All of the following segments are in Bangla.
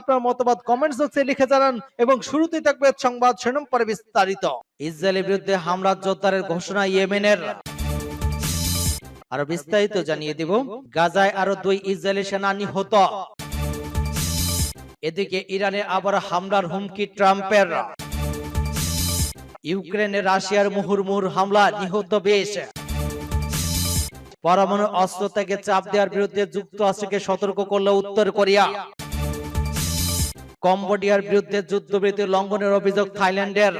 আপনার মতামত কমেন্টস বক্সে লিখে জানান এবং শুরুতেই থাকবে সংবাদ শিরোনাম পরে বিস্তারিত। ইসরায়েলের বিরুদ্ধে হামলা জোরদারের ঘোষণা ইয়েমেনের। আরও বিস্তারিত জানিয়ে দিব। গাজায় আরও দুই ইসরায়েলি সেনা নিহত। এদিকে ইরানে আবার হামলার হুমকি ট্রাম্পের। ইউক্রেনে রাশিয়ার মুহুর্মুহুর হামলা নিহত বেশ। পরমাণু অস্ত্র থেকে চাপ দেওয়ার বিরুদ্ধে যুক্তরাষ্ট্রকে সতর্ক করল উত্তর কোরিয়া। কম্বোডিয়ার বিরুদ্ধে যুদ্ধবিরতি লঙ্ঘনের অভিযোগ থাইল্যান্ডের।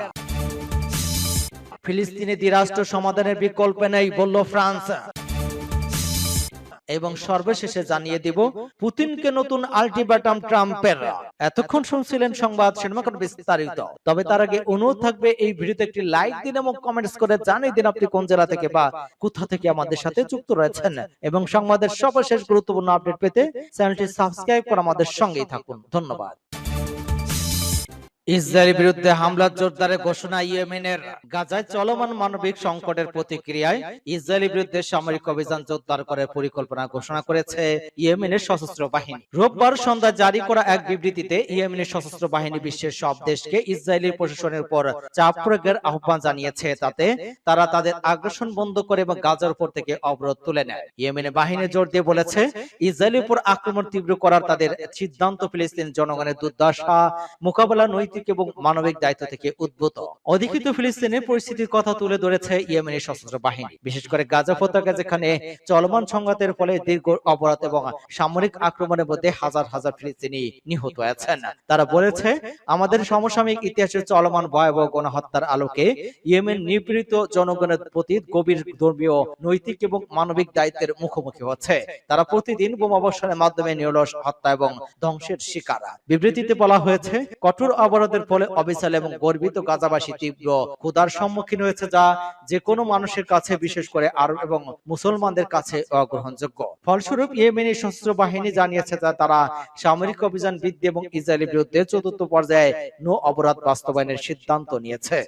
ফিলিস্তিনি দ্বিরাষ্ট্র সমাধানের বিকল্প নেই, বলল ফ্রান্স। এবং সর্বশেষে জানিয়ে দিব, পুতিনকে নতুন আলটিমেটাম ট্রাম্পের। এতক্ষণ শুনছিলেন সংবাদ সিনেমাকট বিস্তারিত। তবে তার আগে অনুরোধ থাকবে, এই ভিডিওতে একটি লাইক দিন এবং কমেন্টস করে জানিয়ে দিন আপনি কোন জেলা থেকে বা কোথা থেকে আমাদের সাথে যুক্ত রয়েছেন। এবং সংবাদের সর্বশেষ গুরুত্বপূর্ণ আপডেট পেতে চ্যানেলটি সাবস্ক্রাইব করে আমাদের সঙ্গেই থাকুন। ধন্যবাদ। ইসরায়েলের বিরুদ্ধে হামলা জোরদারের ঘোষণা ইয়েমেনের গাজায় চলমান মানবিক সংকটের প্রতিক্রিয়ায় ইসরায়েলের বিরুদ্ধে সামরিক অভিযান জোরদার করার পরিকল্পনা ঘোষণা করেছে ইয়েমেনের সশস্ত্র বাহিনী। রোববার সন্ধ্যা জারি করা এক বিবৃতিতে ইয়েমেনের সশস্ত্র বাহিনী বিশ্বের সব দেশকে ইসরায়েলি প্রশাসনের উপর চাপ প্রয়োগের আহ্বান জানিয়েছে, তাতে তারা তাদের আগ্রাসন বন্ধ করে এবং গাজার উপর থেকে অবরোধ তুলে নেয়। ইয়েমেনের বাহিনী জোর দিয়ে বলেছে, ইসরায়েলের উপর আক্রমণ তীব্র করার তাদের সিদ্ধান্ত ফিলিস্তিন জনগণের দুর্দশা, মোকাবেলা নৈতিক এবং মানবিক দায়িত্ব থেকে উদ্ভূত। অধিকৃত ফিলিস্তিনের পরিস্থিতির কথা তুলে ধরেছে ইয়েমেনের সশস্ত্র বাহিনী। বিশেষ করে গাজা উপত্যকা যেখানে চলমান সংঘাতের ফলে দীর্ঘ অপরাধ এবং সামরিক আক্রমণের মধ্যে হাজার হাজার ফিলিস্তিনি নিহত হয়েছেন। তারা বলেছে, আমাদের সমসাময়িক ইতিহাসের চলমান ভয়াবহ গণহত্যার আলোকে ইয়েমেন নিপীড়িত জনগণের প্রতি গভীর ধর্মীয়, নৈতিক এবং মানবিক দায়িত্বের মুখোমুখি হচ্ছে। তারা প্রতিদিন বোমাবর্ষণের মাধ্যমে নিরলস হত্যা এবং ধ্বংসের শিকার। বিবৃতিতে বলা হয়েছে, কঠোর অবরোধের ফলে অবিচাল এবং গর্বিত গাজাবাসী তীব্র ক্ষুধার সম্মুখীন হয়েছে যা যে কোনো মানুষের কাছে, বিশেষ করে আরব এবং মুসলমানদের কাছে অগ্রহণযোগ্য। ফলস্বরূপ, ইয়েমেনি সশস্ত্র বাহিনী জানিয়েছে যে তারা সামরিক অভিযান বৃদ্ধি এবং ইসরায়েলের বিরুদ্ধে চতুর্থ পর্যায়ে নো অপরাধ বাস্তবায়নের সিদ্ধান্ত নিয়েছে।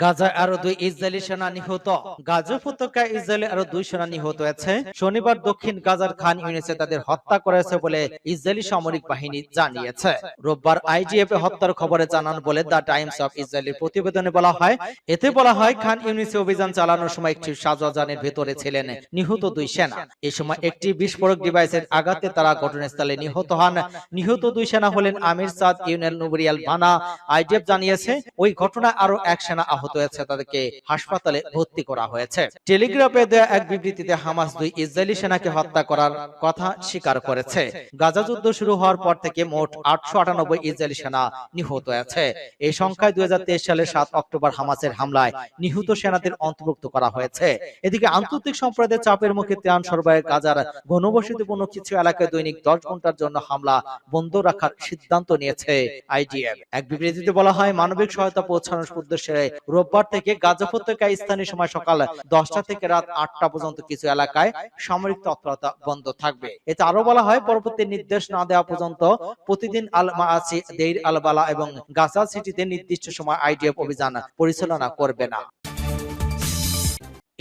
গাজায় আরও দুই ইসরায়েলি সেনা নিহত। গাজা উপত্যকায় ইসরায়েলে আরও দুই সেনা নিহত হয়েছে। শনিবার দক্ষিণ গাজার খান ইউনিসে তাদের হত্যা করেছে বলে ইসরায়েলি সামরিক বাহিনী জানিয়েছে। রোববার আইডিএফ এ হত্যার খবরে জানান বলে দ্য টাইমস অফ ইসরায়েলের প্রতিবেদনে বলা হয়, এতে বলা হয় খান ইউনিসে অভিযান চালানোর সময় একটি সাজানের ভেতরে ছিলেন নিহত দুই সেনা। এই সময় একটি বিস্ফোরক ডিভাইসের আঘাতে তারা ঘটনাস্থলে নিহত হন। নিহত দুই সেনা হলেন আমির সাদ, ইউনেল নুবরিয়াল ভানা আইডিএফ জানিয়েছে, ওই ঘটনায় আরও এক সেনা আহত হয়েছে, তাদেরকে হাসপাতালে ভর্তি করা হয়েছে। টেলিগ্রাফে দেওয়া এক বিবৃতিতে হামাস দুই ইসরায়েলি সেনাকে হত্যা করার কথা স্বীকার করেছে। গাজা যুদ্ধ শুরু হওয়ার পর থেকে মোট আটশো আটানব্বই ইসরায়েলি সেনা নিহত হয়েছে। এই সংখ্যায় দুই সালের সাত অক্টোবর হামাসের হামলায় নিহত সেনাদের অন্তর্ভুক্ত করা হয়েছে। এদিকে আন্তর্জাতিক সম্প্রদায়ের চাপের মুখে ত্রাণ সরবরাহে গাজার ঘনবসতিপূর্ণ কিছু এলাকায় দৈনিক দশ ঘণ্টার জন্য হামলা বন্ধ রাখার সিদ্ধান্ত নিয়েছে আইডিএফ। এক বিবৃতিতে বলা হয়, মানবিক সহায়তা পৌঁছানোর উদ্দেশ্যে রোববার থেকে গাজা উপত্যকায় স্থানীয় সময় সকাল দশটা থেকে রাত আটটা পর্যন্ত কিছু এলাকায় সামরিক তৎপরতা বন্ধ থাকবে। এতে আরও বলা হয়, পরবর্তী নির্দেশ না দেওয়া পর্যন্ত প্রতিদিন আল মাআসি, দেইর আল বালা এবং গাজা সিটিতে নির্দিষ্ট সময় আইডিএফ অভিযান পরিচালনা করবে না।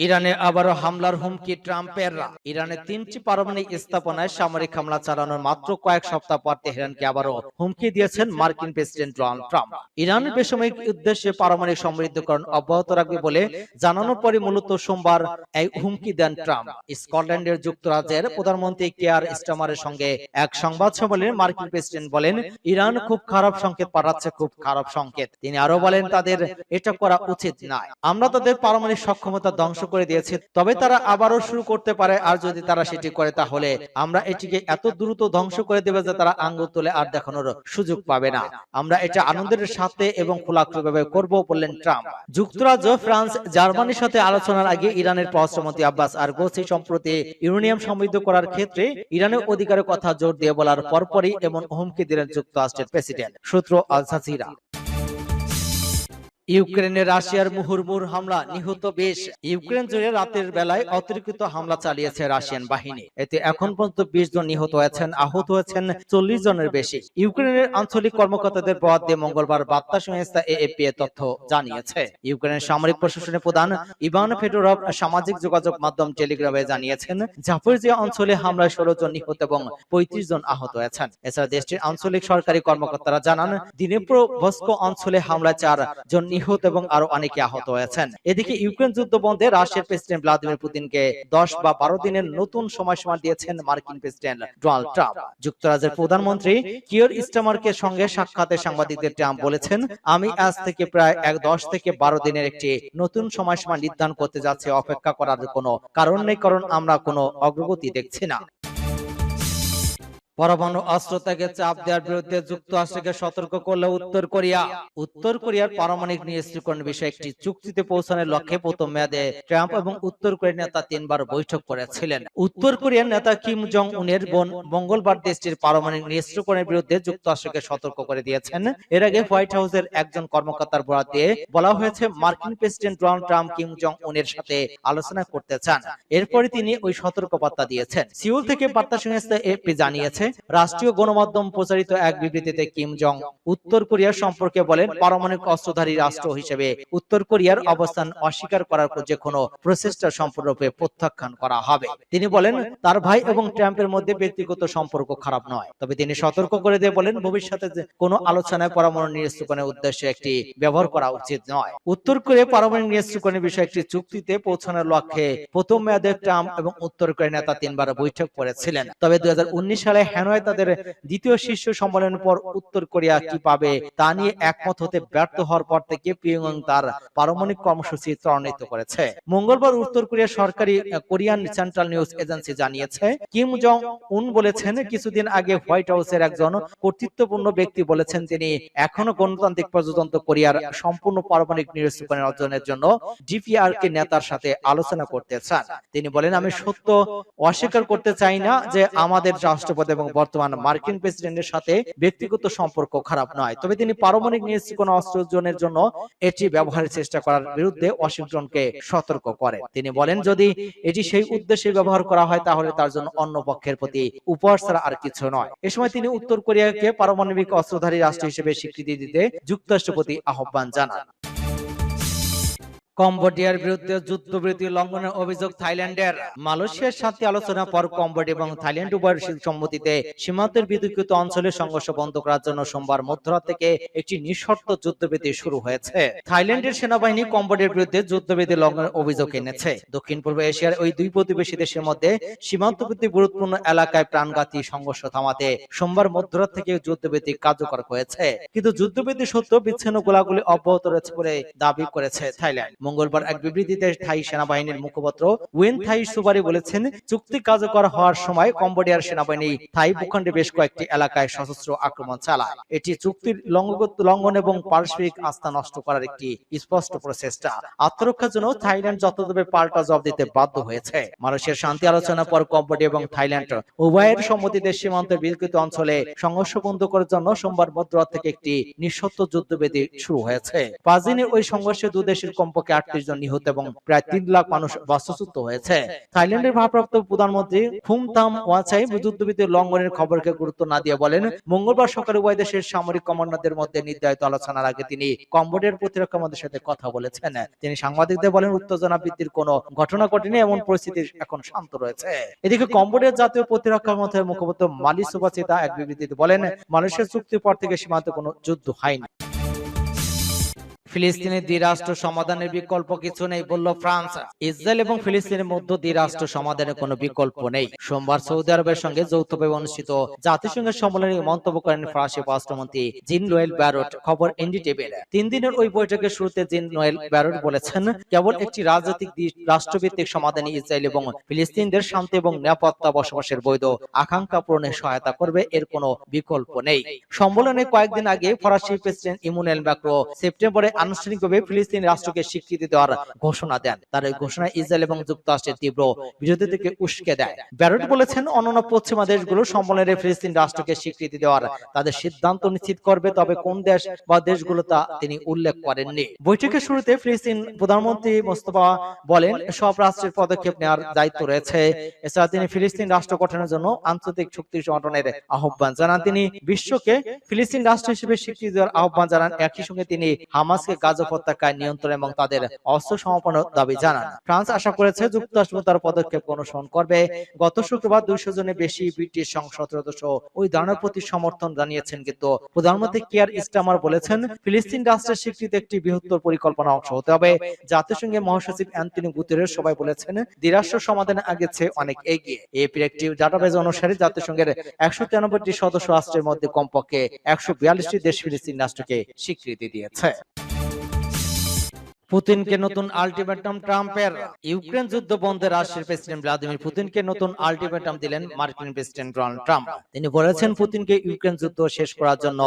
ইরানে আবারও হামলার হুমকি ট্রাম্পের ইরানের তিনটি পারমাণবিক স্থাপনায় সামরিক হামলা চালানোর মাত্র কয়েক সপ্তাহ পর তেহরানকে আবারও হুমকি দিয়েছেন মার্কিন প্রেসিডেন্ট ডোনাল্ড ট্রাম্প। ইরান বেসামরিক উদ্দেশ্যে পারমাণবিক সমৃদ্ধকরণ অব্যাহত রাখবে বলে জানানোর পরে মূলত সোমবার এই হুমকি দেন ট্রাম্প। স্কটল্যান্ডের যুক্তরাজ্যের প্রধানমন্ত্রী কেয়ার স্টামারের সঙ্গে এক সংবাদ সম্মেলনে মার্কিন প্রেসিডেন্ট বলেন, ইরান খুব খারাপ সংকেত পাঠাচ্ছে, খুব খারাপ সংকেত। তিনি আরও বলেন, তাদের এটা করা উচিত নয়। আমরা তাদের পারমাণবিক সক্ষমতা ধ্বংস করে দিয়েছে তবে তারা আবারও শুরু করতে পারে আর যদি তারা সেটি করে তাহলে আমরা এটিকে এত দ্রুত ধ্বংস করে দেবে যে তারা আঙ্গুল তুলে আর দেখানোর সুযোগ পাবে না। আমরা এটা আনন্দের সাথে এবং খোলাখুলিভাবে করব বললেন ট্রাম্প। যুক্তরাজ্য ফ্রান্স জার্মানির সাথে আলোচনার আগে ইরানের পররাষ্ট্রমন্ত্রী আব্বাস আর গোসি সম্প্রতি ইউরেনিয়াম সমৃদ্ধ করার ক্ষেত্রে ইরানের অধিকারের কথা জোর দিয়ে বলার পরপরই এমন হুমকি দিলেন যুক্তরাষ্ট্রের প্রেসিডেন্ট। সূত্র আল জাজিরা। ইউক্রেনে রাশিয়ার মুহুর্মুর হামলা নিহত বেশ ইউক্রেন জুড়ে রাতের বেলায় অতিরিক্ত হামলা চালিয়েছে রাশিয়ান বাহিনী। এতে এখন পর্যন্ত বিশ জন নিহত হয়েছেন আহত হয়েছেন চল্লিশ জনের বেশি। ইউক্রেনের আঞ্চলিক কর্মকর্তাদের বরাদ দিয়ে মঙ্গলবার বার্তা সংস্থা এএপি এ তথ্য জানিয়েছে। ইউক্রেনের সামরিক প্রশাসনের প্রধান ইভান ফেডোরভ সামাজিক যোগাযোগ মাধ্যম টেলিগ্রামে জানিয়েছেন জাপোরিজিয়া অঞ্চলে হামলায় ষোলো জন নিহত এবং পঁয়ত্রিশ জন আহত হয়েছেন এছাড়া দেশটির আঞ্চলিক সরকারি কর্মকর্তারা জানান দিনেপ্রভস্কো অঞ্চলে হামলায় চার জন নিহত এবং আরও অনেকে আহত হয়েছেন। এদিকে ইউক্রেন যুদ্ধ বন্ধে রাশিয়ার প্রেসিডেন্ট ভ্লাদিমির পুতিনকে দশ বা বারো দিনের নতুন সময়সীমা দিয়েছেন মার্কিন প্রেসিডেন্ট ডোনাল্ড ট্রাম্প। যুক্তরাজ্যের প্রধানমন্ত্রী কিয়র ইস্টামারকে সঙ্গে সাক্ষাতে সাংবাদিকদের ট্রাম্প বলেছেন, আমি আজ থেকে প্রায় এক দশ থেকে বারো দিনের একটি নতুন সময়সীমা নির্ধারণ করতে যাচ্ছে, অপেক্ষা করার কোনো কারণ নেই, কারণ আমরা কোনো অগ্রগতি দেখছি না। পরমাণু অস্ত্র থেকে চাপ দেওয়ার বিরুদ্ধে যুক্তরাষ্ট্রকে সতর্ক করল উত্তর কোরিয়া। উত্তর কোরিয়ার পারমাণবিক নিরস্ত্রীকরণ বিষয়ে একটি চুক্তিতে পৌঁছানোর লক্ষ্যে প্রথম মেয়াদে ট্রাম্প এবং উত্তর কোরিয়ার নেতা তিনবার বৈঠক করেছিলেন। উত্তর কোরিয়ার নেতা কিম জং উনের বোন মঙ্গলবার দেশটির পারমাণবিক নিরস্ত্রীকরণের বিরুদ্ধে যুক্তরাষ্ট্রকে সতর্ক করে দিয়েছেন। এর আগে হোয়াইট হাউসের একজন কর্মকর্তার বরাদ দিয়ে বলা হয়েছে, মার্কিন president Donald Trump Kim Jong উনের সাথে আলোচনা করতে চান। এরপরে তিনি ওই সতর্কবার্তা দিয়েছেন। সিউল থেকে বার্তা সংস্থা এপি জানিয়েছে রাষ্ট্রীয় গণমাধ্যম প্রচারিত এক বিবৃতিতে কিম জং উত্তর কোরিয়া সম্পর্কে বলেন, পারমাণবিক অস্ত্রধারী রাষ্ট্র হিসেবে উত্তর কোরিয়ার অবস্থান অস্বীকার করার যে কোনো প্রচেষ্টা সম্পূর্ণরূপে প্রত্যাখ্যান করা হবে। তিনি বলেন, তার ভাই এবং ট্রাম্পের মধ্যে ব্যক্তিগত সম্পর্ক খারাপ নয়। তবে তিনি সতর্ক করে দিয়ে বলেন, ভবিষ্যতে কোনো আলোচনায় পরমাণু নিরস্ত্রীকরণের উদ্দেশ্যে একটি ব্যবহার করা উচিত নয়। উত্তর কোরিয়া পারমাণবিক নিরস্ত্রীকরণের বিষয়ে একটি চুক্তিতে পৌঁছানোর লক্ষ্যে প্রথম মেয়াদে ট্রাম্প এবং উত্তর কোরিয়া নেতা তিনবার বৈঠক করেছিলেন। তবে দুই হাজার উনিশ সালে হ্যানয় তাদের দ্বিতীয় শীর্ষ সম্মেলনের পর উত্তর কোরিয়া কি পাবে তা নিয়ে একমত হতে ব্যর্থ হওয়ার পর থেকে পিয়ং তার পারমাণবিক কর্মসূচি ত্বরান্বিত করেছে। মঙ্গলবার উত্তর কোরিয়ার সরকারি কোরিয়ান সেন্ট্রাল নিউজ এজেন্সি জানিয়েছে, কিম জং উন বলেছেন, কিছুদিন আগে হোয়াইট হাউসের একজন কর্তৃত্বপূর্ণ ব্যক্তি বলেছেন তিনি এখনও গণতান্ত্রিক প্রজাতন্ত্র কোরিয়ার সম্পূর্ণ পারমাণবিক নিরস্ত্রীকরণ অর্জনের জন্য ডিপিআর কে নেতার সাথে আলোচনা করতে চান। তিনি বলেন, আমি সত্য অস্বীকার করতে চাই না যে আমাদের রাষ্ট্রপতি এবং বর্তমান মার্কিন প্রেসিডেন্টের সাথে ব্যক্তিগত সম্পর্ক খারাপ নয়। তবে তিনি পারমাণবিক নিরস্ত্রীকরণ অস্ত্র অর্জনের জন্য এটি ব্যবহারের চেষ্টা করার বিরুদ্ধে ওয়াশিংটনকে সতর্ক করে তিনি বলেন, যদি এটি সেই উদ্দেশ্যে ব্যবহার করা হয়, তাহলে তার জন্য অন্য পক্ষের প্রতি উপহার ছাড়া আর কিছু নয়। এ সময় তিনি উত্তর কোরিয়াকে পারমাণবিক অস্ত্রধারী রাষ্ট্র হিসেবে স্বীকৃতি দিতে যুক্তরাষ্ট্রের প্রতি আহ্বান জানান। কম্বোডিয়ার বিরুদ্ধে যুদ্ধবিরতি লঙ্ঘনের অভিযোগ থাইল্যান্ডের। মালয়েশিয়ার সাথে আলোচনা পর কম্বোডিয়া এবং থাইল্যান্ড উভয়ের সম্মতিতে সীমান্তের বিদ্যুৎ অঞ্চলে সংঘর্ষ বন্ধ করার জন্য সোমবার মধ্যরাত থেকে একটি নিঃশর্ত যুদ্ধবিরতি শুরু হয়েছে। থাইল্যান্ডের সেনাবাহিনী কম্বোডিয়ার বিরুদ্ধে যুদ্ধবিরতি লঙ্ঘনের অভিযোগ এনেছে। দক্ষিণ পূর্ব এশিয়ার ওই দুই প্রতিবেশী দেশের মধ্যে সীমান্তবর্তী গুরুত্বপূর্ণ এলাকায় প্রাণঘাতী সংঘর্ষ থামাতে সোমবার মধ্যরাত থেকে যুদ্ধবিরতি কার্যকর হয়েছে। কিন্তু যুদ্ধবিরতি সত্ত্বেও বিচ্ছিন্ন গোলাগুলি অব্যাহত রয়েছে বলে দাবি করেছে থাইল্যান্ড। মঙ্গলবার এক বিবৃতিতে থাই সেনাবাহিনীর মুখপাত্র ওয়েন থাই সুবারি বলেছেন, চুক্তি কার্যকর হওয়ার সময় কম্বোডিয়ার সেনাবাহিনী থাই ভূখণ্ডে বেশ কয়েকটি এলাকায় সশস্ত্র আক্রমণ চালায়। এটি চুক্তির লঙ্ঘন এবং পারস্পরিক আস্থা নষ্ট করার একটি স্পষ্ট প্রচেষ্টা। আত্মরক্ষার জন্য থাইল্যান্ড যথাযথ পাল্টা জবাব দিতে বাধ্য হয়েছে। মালয়েশিয়ার শান্তি আলোচনার পর কম্বোডিয়া এবং থাইল্যান্ড উভয়ের সম্মতিতে সীমান্তের বিকৃত অঞ্চলে সংঘর্ষ বন্ধ করার জন্য সোমবার মধ্যরাত থেকে একটি নিঃশর্ত যুদ্ধবেদী শুরু হয়েছে। পাঁচ দিনের ওই সংঘর্ষে দু দেশের কমপক্ষে আটত্রিশ জন নিহত এবং প্রায় তিন লাখ মানুষ বাস্তুচ্যুত হয়েছে। থাইল্যান্ডের ভারপ্রাপ্ত প্রধানমন্ত্রী ফুমতাম ওয়াচাই যুদ্ধবিরতির লঙ্ঘনের খবরকে গুরুত্ব না দিয়ে বলেন, মঙ্গলবার সকালে উভয় দেশের সামরিক কমান্ডারদের মধ্যে নির্ধারিত আলোচনার আগে তিনি কম্বোডিয়ার প্রতিরক্ষা মন্ত্রীর সাথে কথা বলেছেন। তিনি সাংবাদিকদের বলেন, উত্তেজনা বৃদ্ধির কোনো ঘটনা ঘটেনি, এমন পরিস্থিতি এখন শান্ত রয়েছে। এদিকে কম্বোডিয়ার জাতীয় প্রতিরক্ষা মন্ত্রীর মুখপাত্র মালি সুবাচিতা এক বিবৃতিতে বলেন, মালয়েশিয়ার চুক্তির পর থেকে সীমান্তে কোনো যুদ্ধ হয়নি। ফিলিস্তিনের দ্বিরাষ্ট্র সমাধানের বিকল্প কিছু নেই, বলল ফ্রান্স। ইসরায়েল এবং ফিলিস্তিনের মধ্যে দ্বিরাষ্ট্র সমাধানের কোনো বিকল্প নেই। সোমবার সৌদি আরবের সঙ্গে যৌথভাবে অনুষ্ঠিত জাতিসংঘের সম্মেলনে মন্তব্য করেন ফরাসি পররাষ্ট্রমন্ত্রী জিন নোয়েল ব্যারট। খবর এনডিটিভির। তিন দিনের ওই বৈঠকের শুরুতে জিন নোয়েল ব্যারট বলেছেন, কেবল একটি রাজনৈতিক রাষ্ট্রভিত্তিক সমাধানে ইসরায়েল এবং ফিলিস্তিনদের শান্তি এবং নিরাপত্তা বসবাসের বৈধ আকাঙ্ক্ষা পূরণে সহায়তা করবে, এর কোনো বিকল্প নেই। সম্মেলনে কয়েকদিন আগে ফরাসি প্রেসিডেন্ট ইমুনেল ম্যাক্রো সেপ্টেম্বরে আনুষ্ঠানিকভাবে ফিলিস্তিন রাষ্ট্রকে স্বীকৃতি দেওয়ার ঘোষণা দেন। তার এই ঘোষণায় ইসরায়েল এবং যুক্তরাষ্ট্রের তীব্র বিরোধী থেকে উস্কে দেয়। ব্যারট বলেছেন, অন্যান্য পশ্চিমা দেশগুলো সম্মেলনে ফিলিস্তিন রাষ্ট্রকে স্বীকৃতি দেওয়ার তাদের সিদ্ধান্ত নিশ্চিত করবে, তবে কোন দেশ বা দেশগুলো তা তিনি উল্লেখ করেননি। বৈঠকের শুরুতে ফিলিস্তিন প্রধানমন্ত্রী মোস্তফা বলেন সব রাষ্ট্রের পদক্ষেপ নেওয়ার দায়িত্ব রয়েছে। এছাড়া তিনি ফিলিস্তিন রাষ্ট্র গঠনের জন্য আন্তর্জাতিক শক্তি সংগঠনের আহ্বান জানান। তিনি বিশ্বকে ফিলিস্তিন রাষ্ট্র হিসেবে স্বীকৃতি দেওয়ার আহ্বান জানান। একই সঙ্গে তিনি হামাসকে গাজা উপত্যকায় নিয়ন্ত্রণ এবং তাদের অস্ত্র সমাপনের দাবি জানান। ফ্রান্স আশা করেছে যুক্তরাষ্ট্র তার পদক্ষেপ অনুসরণ করবে। গত শুক্রবার দুইশো জনের বেশি ব্রিটিশ সংসদ সদস্য ওই দানের প্রতি সমর্থন জানিয়েছেন কিন্তু প্রধানমন্ত্রী কিয়ার ইস্টামার বলেছেন ফিলিস্তিন রাষ্ট্রের স্বীকৃতি একটি বৃহত্তর পরিকল্পনা অংশ হতে হবে। জাতিসংঘের মহাসচিব অ্যান্টনি গুতেরেস সবাই বলেছেন দ্বিরাষ্ট্র সমাধানে আগেছে অনেক এগিয়ে। এপির একটি ডাটাবেজ অনুসারে জাতিসংঘের একশো তিরানব্বইটি সদস্য রাষ্ট্রের মধ্যে কমপক্ষে একশো বিয়াল্লিশটি দেশ ফিলিস্তিন রাষ্ট্রকে স্বীকৃতি দিয়েছে পুতিনকে নতুন আলটিমেটাম ট্রাম্পের ইউক্রেন যুদ্ধ বন্ধে রাশিয়ার প্রেসিডেন্ট ভ্লাদিমির পুতিনকে নতুন আলটিমেটাম দিলেন মার্কিন প্রেসিডেন্ট ডোনাল্ড ট্রাম্প। তিনি বলেছেন পুতিনকে ইউক্রেন যুদ্ধ শেষ করার জন্য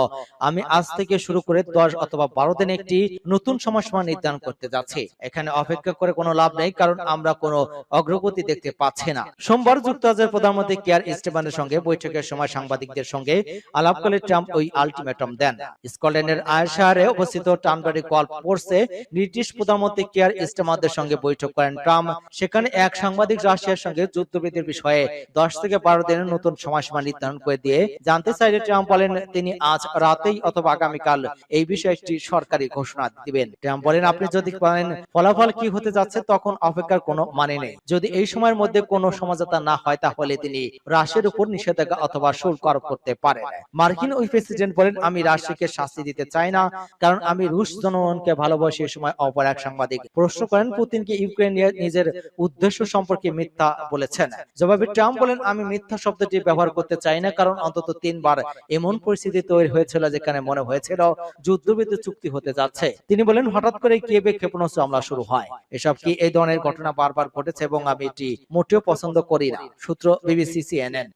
আমি আজ থেকে শুরু করে দশ অথবা বারো দিন একটি নতুন সময়সীমা নির্ধারণ করতে যাচ্ছি। এখানে অপেক্ষা করে কোনো লাভ নেই কারণ আমরা কোনো অগ্রগতি দেখতে পাচ্ছি না। সোমবার যুক্তরাজ্যের প্রধানমন্ত্রী কেয়ার স্টেফানের সঙ্গে বৈঠকের সময় সাংবাদিকদের সঙ্গে আলাপকালে ট্রাম্প ওই আলটিমেটাম দেন স্কটল্যান্ডের আয়ারশায়ারে অবস্থিত টানবারি কল ফোর্সে ব্রিটিশ প্রধানমন্ত্রী কেয়ার স্টেমারদের সঙ্গে বৈঠক করেন ট্রাম্প। সেখানে এক সাংবাদিক রাশিয়ার সঙ্গে যুদ্ধবিধির বিষয়ে দশ থেকে বারো দিনের নতুন সময়সীমা নির্ধারণ করে দিয়ে জানতে চাইলে ট্রাম্প বলেন, তিনি আজ রাতেই অথবা আগামীকাল এই বিষয়ে একটি সরকারি ঘোষণা দিবেন। ট্রাম্প বলেন, আপনি যদি বলেন ফলাফল কি হতে যাচ্ছে, তখন অপেক্ষার কোনো মানে নেই। যদি এই সময়ের মধ্যে কোনো সমঝোতা না হয়, তাহলে তিনি রাশিয়ার উপর নিষেধাজ্ঞা অথবা শুল্ক আরোপ করতে পারেন। মার্কিন ওই প্রেসিডেন্ট বলেন, আমি রাশিয়াকে শাস্তি দিতে চাই না, কারণ আমি রুশ জনগণকে ভালোবাসি সময় অপর এক সাংবাদিক প্রশ্ন করেন, পুতিনকে ইউক্রেন নিজের উদ্দেশ্য সম্পর্কে মিথ্যা বলেছেন। জবাবে ট্রাম্প বলেন, আমি মিথ্যা শব্দটি ব্যবহার করতে চাই না, কারণ অন্তত তিনবার এমন পরিস্থিতি তৈরি হয়েছিল যেখানে মনে হয়েছিল যুদ্ধবিদ্যুৎ চুক্তি হতে যাচ্ছে। তিনি বলেন, হঠাৎ করে কিয়েবে ক্ষেপণাস্ত্র হামলা শুরু হয়। এসব কি এই ধরনের ঘটনা বারবার ঘটেছে এবং আমি এটি মোটেও পছন্দ করি না? সূত্র বিবিসি, সিএনএন।